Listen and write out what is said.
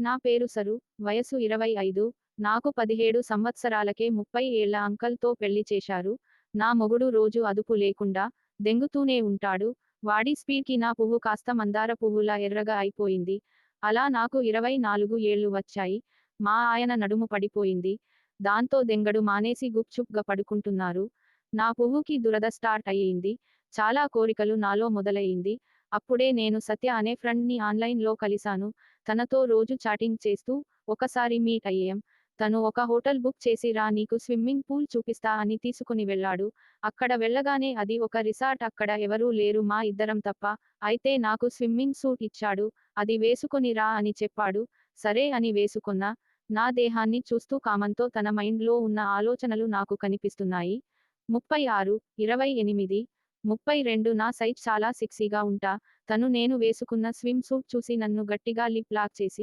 నా పేరు సరు వయసు ఇరవై ఐదు నాకు పదిహేడు సంవత్సరాలకే ముప్పై ఏళ్ళ అంకల్తో పెళ్ళి చేశారు. నా మొగుడు రోజు అదుపు లేకుండా దెంగుతూనే ఉంటాడు. వాడి స్పీడ్కి నా పువ్వు కాస్త మందార పువ్వులా ఎర్రగా అయిపోయింది. అలా నాకు ఇరవై నాలుగు ఏళ్ళు వచ్చాయి. మా ఆయన నడుము పడిపోయింది. దాంతో దెంగడు మానేసి గుప్చుప్గా పడుకుంటున్నారు. నా పువ్వుకి దురద స్టార్ట్ అయ్యింది. చాలా కోరికలు నాలో మొదలయ్యింది అప్పుడే నేను సత్య అనే ఫ్రెండ్ని ఆన్లైన్లో కలిశాను. తనతో రోజు చాటింగ్ చేస్తూ ఒకసారి మీట్ అయ్యాం. తను ఒక హోటల్ బుక్ చేసి రా నీకు స్విమ్మింగ్ పూల్ చూపిస్తా అని తీసుకుని వెళ్ళాడు. అక్కడ వెళ్ళగానే అది ఒక రిసార్ట్ అక్కడ ఎవరూ లేరు మా ఇద్దరం తప్ప. అయితే నాకు స్విమ్మింగ్ సూట్ ఇచ్చాడు. అది వేసుకొని రా అని చెప్పాడు. సరే అని వేసుకున్నా. నా దేహాన్ని చూస్తూ కామంతో తన మైండ్లో ఉన్న ఆలోచనలు నాకు కనిపిస్తున్నాయి. ముప్పై ఆరు ఇరవై ఎనిమిది ముప్పై రెండు నా సైజ్ చాలా సిక్సీగా ఉంటా తను నేను వేసుకున్న స్విమ్ సూట్ చూసి నన్ను గట్టిగా లిప్ లాక్ చేసి